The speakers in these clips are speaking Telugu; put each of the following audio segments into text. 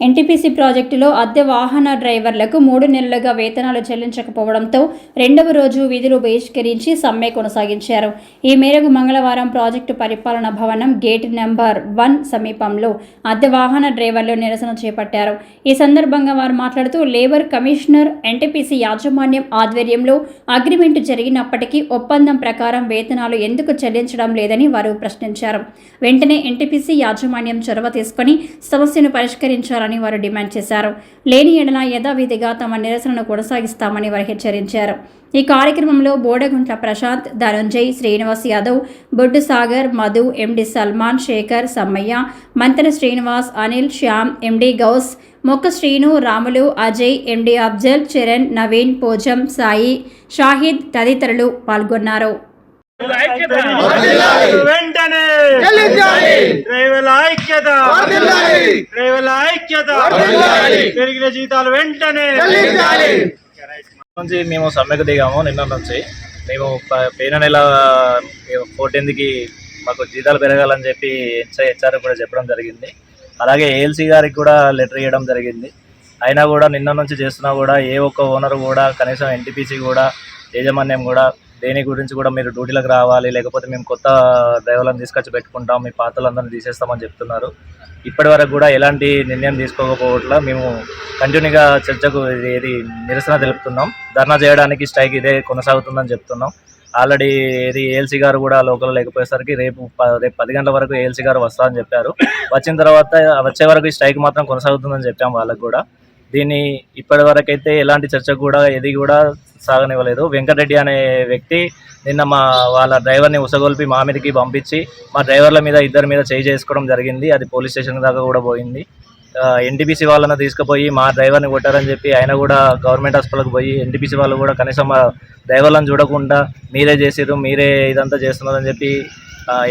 ఎన్టీపీసీ ప్రాజెక్టులో అద్దె వాహన డ్రైవర్లకు మూడు నెలలుగా వేతనాలు చెల్లించకపోవడంతో రెండవ రోజు విధులు బహిష్కరించి సమ్మె కొనసాగించారు. ఈ మేరకు మంగళవారం ప్రాజెక్టు పరిపాలన భవనం గేట్ నెంబర్ వన్ సమీపంలో అద్దె వాహన డ్రైవర్లు నిరసన చేపట్టారు. ఈ సందర్భంగా వారు మాట్లాడుతూ లేబర్ కమిషనర్ ఎన్టీపీసీ యాజమాన్యం ఆధ్వర్యంలో అగ్రిమెంట్ జరిగినప్పటికీ ఒప్పందం ప్రకారం వేతనాలు ఎందుకు చెల్లించడం లేదని వారు ప్రశ్నించారు. వెంటనే ఎన్టీపీసీ యాజమాన్యం చొరవ తీసుకొని సమస్యను పరిష్కరించారు పరిష్కరించాలని వారు డిమాండ్ చేశారు. లేని ఎడల యథావిధిగా తమ నిరసనను కొనసాగిస్తామని వారు హెచ్చరించారు. ఈ కార్యక్రమంలో బోడగుంట్ల ప్రశాంత్ ధనంజయ్ శ్రీనివాస్ యాదవ్ బొడ్డు సాగర్ మధు ఎండి సల్మాన్ శేఖర్ సమ్మయ్య మంతెన శ్రీనివాస్ అనిల్ శ్యామ్ ఎండి గౌస్ మొక్క శ్రీను రాములు అజయ్ ఎండి అఫ్జల్ చరణ్ నవీన్ పోజం సాయి షాహిద్ తదితరులు పాల్గొన్నారు. వెంటనే వర్ధిల్లాలి. డ్రైవర్ల ఐక్యత వర్ధిల్లాలి. డ్రైవర్ల ఐక్యత వర్ధిల్లాలి. పెరిగిన జీతాలు వెంటనే చెల్లించాలి. నుంచి మేము సమ్మెకు దిగాము నిన్న నుంచి మేము పోయిన నెల ఫోర్టీన్త్కి మాకు జీతాలు పెరగాలని చెప్పి హెచ్ఐ హెచ్ఆర్ కూడా చెప్పడం జరిగింది అలాగే ఏఎల్సీ గారికి కూడా లెటర్ ఇవ్వడం జరిగింది అయినా కూడా నిన్న నుంచి చేస్తున్నా కూడా ఏ ఒక్క ఓనర్ కూడా కనీసం ఎన్టీపీసీ కూడా యాజమాన్యం కూడా దేని గురించి కూడా మీరు డ్యూటీలకు రావాలి లేకపోతే మేము కొత్త డ్రైవర్లను తీసుకొచ్చి పెట్టుకుంటాం మీ పాత్రలందరినీ తీసేస్తామని చెప్తున్నారు. ఇప్పటి వరకు కూడా ఎలాంటి నిర్ణయం తీసుకోకపోవట్ల మేము కంటిన్యూగా చర్చకు ఇది ఇది నిరసన తెలుపుతున్నాం. ధర్నా చేయడానికి స్ట్రైక్ ఇదే కొనసాగుతుందని చెప్తున్నాం. ఆల్రెడీ ఏది ఏఎల్సీ గారు కూడా లోకల్ లేకపోయేసరికి రేపు రేపు పది గంటల వరకు ఏఎల్సీ గారు వస్తారని చెప్పారు. వచ్చిన తర్వాత వచ్చే వరకు ఈ స్ట్రైక్ మాత్రం కొనసాగుతుందని చెప్పాం వాళ్ళకు కూడా. దీన్ని ఇప్పటి ఎలాంటి చర్చ కూడా ఏది కూడా సాగనివ్వలేదు. వెంకటరెడ్డి అనే వ్యక్తి నిన్న మా వాళ్ళ డ్రైవర్ని ఉసగొల్పి మా మీదకి పంపించి మా డ్రైవర్ల మీద ఇద్దరి మీద చేయి చేసుకోవడం జరిగింది. అది పోలీస్ స్టేషన్ దాకా కూడా పోయింది. ఎన్టీపీసీ వాళ్ళని తీసుకుపోయి మా డ్రైవర్ని కొట్టారని చెప్పి ఆయన కూడా గవర్నమెంట్ హాస్పిటల్కి పోయి ఎన్టీపీసీ వాళ్ళు కూడా కనీసం మా డ్రైవర్లను చూడకుండా మీరే చేసిర్రు మీరే ఇదంతా చేస్తున్నారని చెప్పి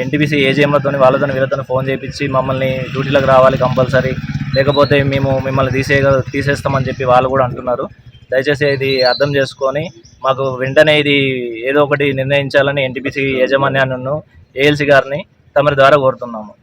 ఎన్టీపీసీ ఏజీఎంలతో వాళ్ళతో వీళ్ళతో ఫోన్ చేయించి మమ్మల్ని డ్యూటీలకు రావాలి కంపల్సరీ. లేకపోతే మేము మిమ్మల్ని తీసే తీసేస్తామని చెప్పి వాళ్ళు కూడా అంటున్నారు. దయచేసి ఇది అర్థం చేసుకొని మాకు వెంటనే ఇది ఏదో ఒకటి నిర్ణయించాలని ఎన్టీపీసీ యాజమాన్యాన్ని ఏఎల్సీ గారిని తమరి ద్వారా కోరుతున్నాము.